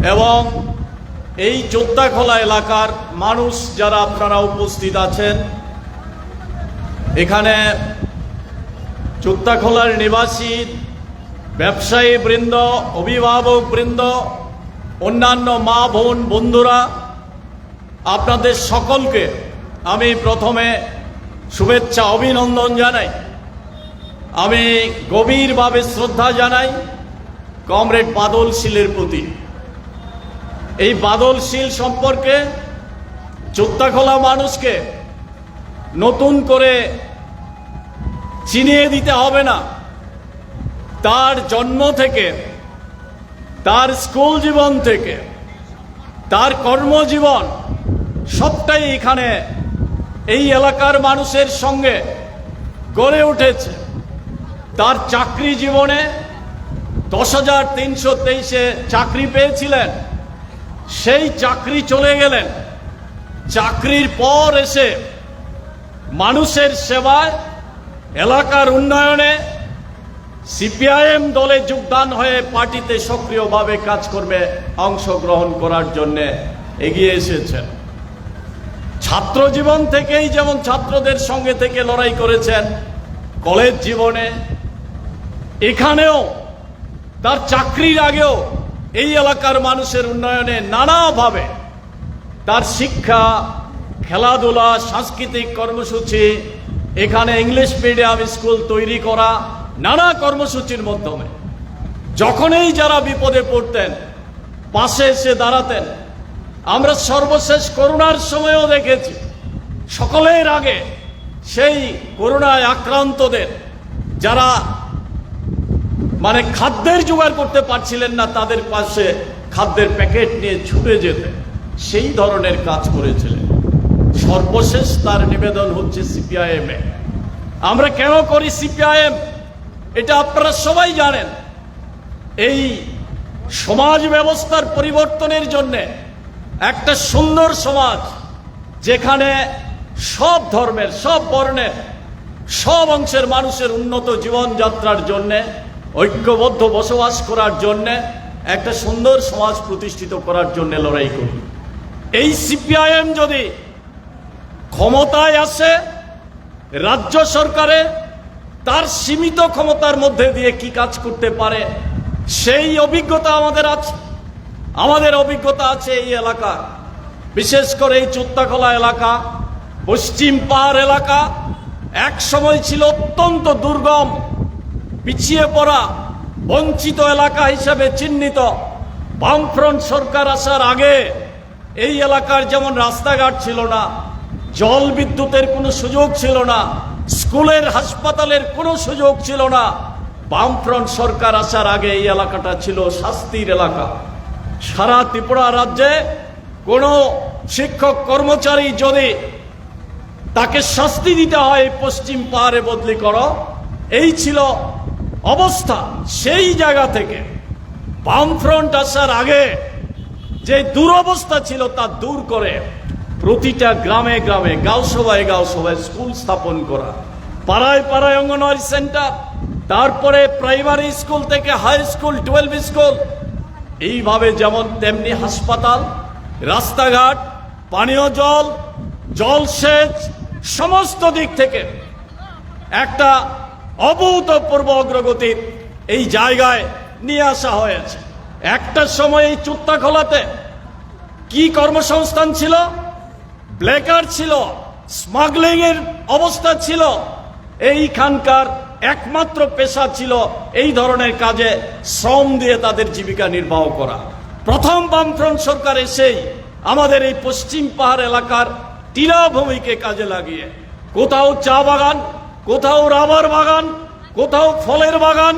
এবং এই যোদ্ধাখোলা এলাকার মানুষ যারা আপনারা উপস্থিত আছেন, এখানে যোদ্ধাখোলার নিবাসী, ব্যবসায়ী বৃন্দ, অভিভাবক বৃন্দ, অন্যান্য মা বোন বন্ধুরা, আপনাদের সকলকে আমি প্রথমে শুভেচ্ছা, অভিনন্দন জানাই। আমি গভীরভাবে শ্রদ্ধা জানাই কমরেড বাদল শীলের প্রতি। এই বাদল শীল সম্পর্কে যোদ্ধাখোলা মানুষকে নতুন করে চিনিয়ে দিতে হবে না। তার জন্ম থেকে, তার স্কুল জীবন থেকে, তার কর্মজীবন, সবটাই এখানে এই এলাকার মানুষের সঙ্গে গড়ে উঠেছে। তার চাকরি জীবনে দশ হাজার তিনশো তেইশে চাকরি পেয়েছিলেন। সেই চাকরি চলে গেলেন। চাকরির পর এসে মানুষের সেবায়, এলাকার উন্নয়নে সিপিআইএম দলে যোগদান হয়ে পার্টিতে সক্রিয়ভাবে কাজ করবে, অংশগ্রহণ করার জন্য এগিয়ে এসেছেন। ছাত্র জীবন থেকেই যেমন ছাত্রদের সঙ্গে থেকে লড়াই করেছেন, কলেজ জীবনে, এখানেও তার চাকরির আগেও এই এলাকার মানুষের উন্নয়নে নানাভাবে তার শিক্ষা, খেলাধুলা, সাংস্কৃতিক কর্মসূচি, এখানে ইংলিশ মিডিয়াম স্কুল তৈরি করা, নানা কর্মসূচির মাধ্যমে। যখনই যারা বিপদে পড়তেন, পাশে এসে দাঁড়াতেন, আমরা সর্বশেষ করোনার সময়ও দেখেছি। সকলের আগে সেই করোনায় আক্রান্তদের, যারা মানে খাদ্যের জোগাড় করতে পারছিলেন না তাদের পাশে খাদ্যের প্যাকেট নিয়ে ছুটে যেতে। সেই ধরনের কাজ করেছিলেন। সর্বশেষ তার নিবেদন হচ্ছে সিপিআইএম এ। আমরা কেন করি সিপিআইএম? এটা আপনারা সবাই জানেন। এই সমাজ ব্যবস্থার পরিবর্তনের জন্য একটা সুন্দর সমাজ, যেখানে সব ধর্মের, সব বর্ণের, সব অংশের মানুষের উন্নত জীবনযাত্রার জন্যে ঐক্যবদ্ধ বসবাস করার জন্যে, একটা সুন্দর সমাজ প্রতিষ্ঠিত করার জন্য লড়াই করি। এই সিপিআইএম যদি ক্ষমতায় আসে, রাজ্য সরকারে তার সীমিত ক্ষমতার মধ্যে দিয়ে কি কাজ করতে পারে, সেই অভিজ্ঞতা আমাদের আছে। আমাদের অভিজ্ঞতা আছে এই এলাকা। বিশেষ করে এই চোত্তাখোলা এলাকা, পশ্চিম পাহাড় এলাকা, এক সময় ছিল অত্যন্ত দুর্গম। পিছিয়ে পড়া, বঞ্চিত এলাকা হিসাবে চিহ্নিত। বামফ্রন্ট সরকার আসার আগে এই এলাকার যেমন রাস্তাঘাট ছিল না, জল বিদ্যুতের কোনো সুযোগ ছিল না, স্কুলের, হাসপাতালের কোনো সুযোগ ছিল না, বামফ্রন্ট সরকার আসার আগে এই এলাকাটা ছিল শাস্তির এলাকা। সারা ত্রিপুরা রাজ্যে কোনো শিক্ষক কর্মচারী যদি তাকে শাস্তি দিতে হয়, পশ্চিম পাহাড়ে বদলি করো, এই ছিল অবস্থা সেই জায়গা থেকে। বামফ্রন্ট আসার আগে যে দুরবস্থা ছিল তা দূর করে প্রতিটা গ্রামে গ্রামে গাঁও সভায় গাঁও সভায় স্কুল স্থাপন করা। পাড়ায় পাড়ায় অঙ্গনওয়াড়ি সেন্টার, তারপরে প্রাইমারি স্কুল থেকে হাই স্কুল, টুয়েলভ স্কুল। এইভাবে যেমন তেমনি হাসপাতাল, রাস্তাঘাট, পানীয় জল, জলসেচ, সমস্ত দিক থেকে একটা অভূতপূর্ব অগ্রগতির এই জায়গায় নিয়ে আসা হয়েছে। একটা সময় এই চুত্তা খোলাতে কি কর্মসংস্থান ছিল? ব্লেকার ছিল স্মাগলিং এর অবস্থা ছিল, এইখানকার একমাত্র পেশা ছিল এই ধরনের কাজে শ্রম দিয়ে তাদের জীবিকা নির্বাহ করা। প্রথম বামফ্রন্ট সরকার এসেই আমাদের এই পশ্চিম পাহাড় এলাকার টিলাভূমিকে কাজে লাগিয়ে কোথাও চা বাগান কোথাও রাবার বাগান, কোথাও ফলের বাগান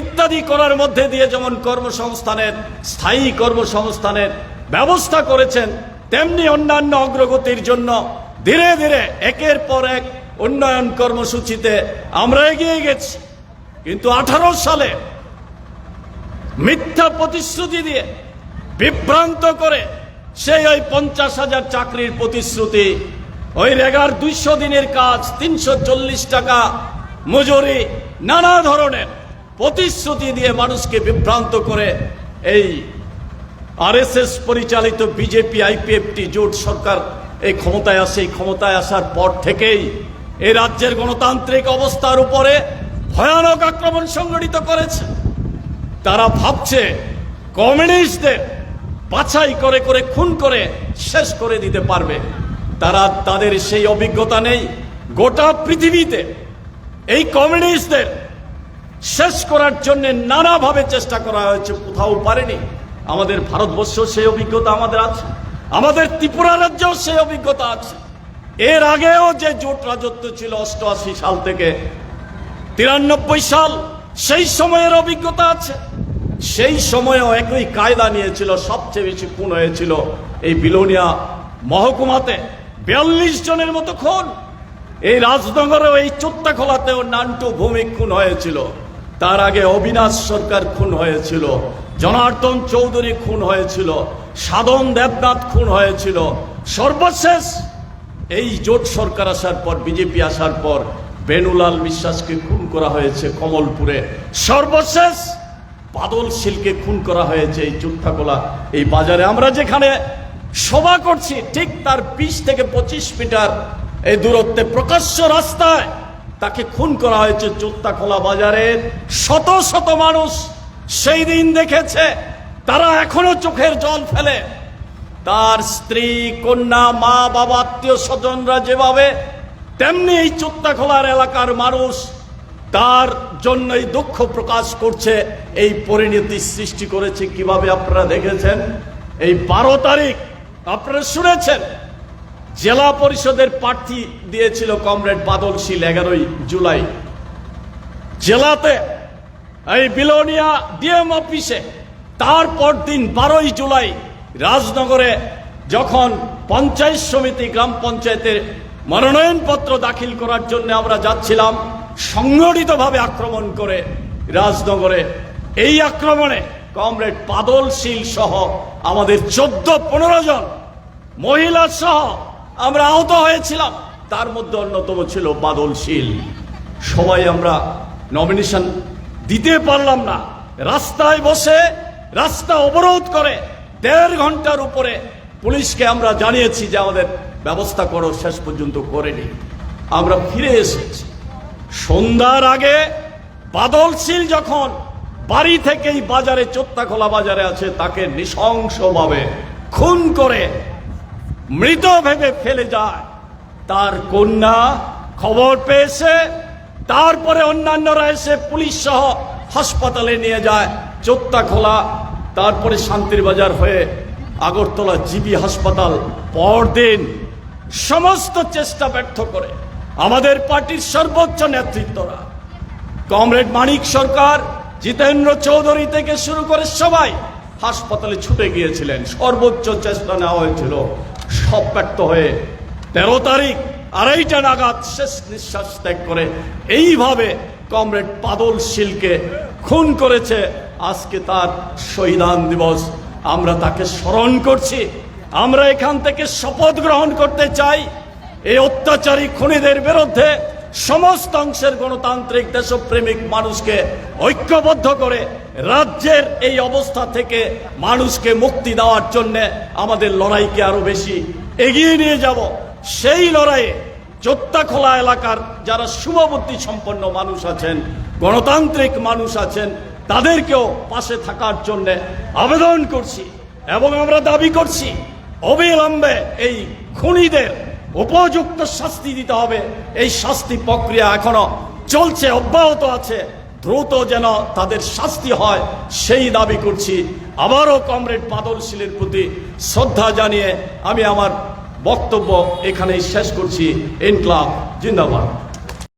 ইত্যাদি করার মধ্যে দিয়ে যেমন কর্মসংস্থানের, স্থায়ী কর্মসংস্থানের ব্যবস্থা করেছেন, তেমনি অন্যান্য অগ্রগতির জন্য ধীরে ধীরে একের পর এক উন্নয়ন কর্মসূচিতে আমরা এগিয়ে গেছি। কিন্তু আঠারো সালে মিথ্যা প্রতিশ্রুতি দিয়ে বিভ্রান্ত করে সেই ওই পঞ্চাশ হাজার চাকরির প্রতিশ্রুতি ওই রেগার দুইশো দিনের কাজ, তিনশো চল্লিশ টাকা মজুরি, নানা ধরনের প্রতিশ্রুতি দিয়ে মানুষকে বিভ্রান্ত করে এই আরএসএস পরিচালিত বিজেপি, আইপিএফটি জোট সরকার এই ক্ষমতায় আসে, এই ক্ষমতায় আসার পর থেকেই এই রাজ্যের গণতান্ত্রিক অবস্থার উপরে ভয়ানক আক্রমণ সংগঠিত করেছে। তারা ভাবছে, কমিউনিস্টদের বাছাই করে করে, খুন করে শেষ করে দিতে পারবে। তারা তাদের সেই অভিজ্ঞতা নেই গোটা পৃথিবীতে। এই কমিউনিস্টদের শেষ করার জন্য নানাভাবে চেষ্টা করা হয়েছে, কোথাও পারেনি। আমাদের ভারতবর্ষ সেই অভিজ্ঞতা আমাদের আছে। আমাদের ত্রিপুরা রাজ্যেও সেই অভিজ্ঞতা আছে। এর আগেও যে জোট রাজত্ব ছিল অষ্টআশি সাল থেকে, তিরানব্বই সাল, সেই সময়ের অভিজ্ঞতা আছে। সেই সময়েও একই কায়দা নিয়েছিল, সবচেয়ে বেশি খুন হয়েছিল এই বিলোনিয়া মহকুমাতে। বিয়াল্লিশ জনের মতো খুন। এই রাজনগরেও এই চোত্তাখোলাতেও নান্টু ভূমি খুন হয়েছিল। তার আগে অবিনাশ সরকার খুন হয়েছিল। জনার্দন চৌধুরী খুন হয়েছিল। সাধন দেবনাথ খুন হয়েছিল। সর্বশেষ এই জোট সরকার আসার পর, বিজেপি আসার পর বেনুলাল বিশ্বাসকে খুন করা হয়েছে কমলপুরে। সর্বশেষ বাদল শিলকে খুন করা হয়েছে এই চুত্থাকোলা এই বাজারে। আমরা যেখানে সভা করছি ঠিক তার বিশ থেকে পঁচিশ মিটার এই দূরত্বে প্রকাশ্য রাস্তায় তাকে খুন করা হয়েছে চোত্তাখোলা বাজারের শত শত মানুষ সেই দিন দেখেছে, তারা এখনও চোখের জল ফেলে। তার স্ত্রী, কন্যা, মা, বাবা, আত্মীয় স্বজনরা যেভাবে, তেমনি এই চোত্তাখোলার এলাকার মানুষ তার জন্যই দুঃখ প্রকাশ করছে, এই পরিণতি সৃষ্টি করেছে কীভাবে আপনারা দেখেছেন? এই বারো তারিখ আপনারা শুনেছেন, জেলা পরিষদের প্রার্থী দিয়েছিল কমরেড বাদল শীল এগারোই জুলাই। জেলাতে এই বিলোনিয়া ডিএম অফিসে তারপর দিন বারোই জুলাই রাজনগরে যখন পঞ্চায়েত সমিতি গ্রাম পঞ্চায়েতের মনোনয়নপত্র দাখিল করার জন্য আমরা যাচ্ছিলাম, সংগঠিতভাবে আক্রমণ করে রাজনগরে। এই আক্রমণে কমরেড বাদল শীল সহ আমাদের চোদ্দ, পনেরো জন মহিলা সহ আমরা আহত হয়েছিলাম। তার মধ্যে অন্যতম ছিল বাদল শীল সবাই আমরা নমিনেশন দিতে পারলাম না। রাস্তায় বসে রাস্তা অবরোধ করে দেড় ঘণ্টার উপরে পুলিশকে আমরা জানিয়েছি যে আমাদের ব্যবস্থা করো, শেষ পর্যন্ত করেনি আমরা ফিরে এসেছি। সন্ধ্যার আগে বাদলশীল যখন বাড়ি থেকেই বাজারে চোত্তাখোলা বাজারে আছে, তাকে নৃশংসভাবে খুন করে মৃত ভেবে ফেলে যায়। তার কন্যা খবর পেয়েছে, তারপরে অন্যান্যরা এসে পুলিশ সহ হাসপাতালে নিয়ে যায় চোত্তা খোলা তারপরে শান্তির বাজার হয়ে আগরতলা জিবি হাসপাতাল পরদিন সমস্ত চেষ্টা ব্যর্থ করে। আমাদের পার্টির সর্বোচ্চ নেতৃত্বরা, কমরেড মানিক সরকার জিতেন্দ্র চৌধুরী থেকে শুরু করে সবাই হাসপাতালে ছুটে গিয়েছিলেন। সর্বোচ্চ চেষ্টা নেওয়া হয়েছিল। সব ব্যর্থ হয়ে তেরো তারিখ আড়াইটা নাগাদ শেষ নিঃশ্বাস ত্যাগ করে এইভাবে কমরেড পাদল শিলকে খুন করেছে। আজকে তার শহীদান দিবস। আমরা তাকে স্মরণ করছি। আমরা এখান থেকে শপথ গ্রহণ করতে চাই। এই অত্যাচারী খুনিদের বিরুদ্ধে সমস্ত অংশের গণতান্ত্রিক দেশপ্রেমিক মানুষকে ঐক্যবদ্ধ করে রাজ্যের এই অবস্থা থেকে মানুষকে মুক্তি দেওয়ার জন্য আমাদের লড়াইকে আরও বেশি এগিয়ে নিয়ে যাব। সেই লড়াইয়ে চোত্তাখোলা এলাকার যারা শুভবুদ্ধি সম্পন্ন মানুষ আছেন, গণতান্ত্রিক মানুষ আছেন, তাদেরকেও পাশে থাকার জন্য আবেদন করছি এবং আমরা দাবি করছি, অবিলম্বে এই খুনিদের উপযুক্ত শাস্তি দিতে হবে। এই শাস্তি প্রক্রিয়া এখনও চলছে, অব্যাহত আছে। দ্রুত যেন তাদের শাস্তি হয়, সেই দাবি করছি। আবারও কমরেড বাদল শিলের প্রতি শ্রদ্ধা জানিয়ে আমি আমার বক্তব্য এখানেই শেষ করছি। ইনকলাব, জিন্দাবাদ।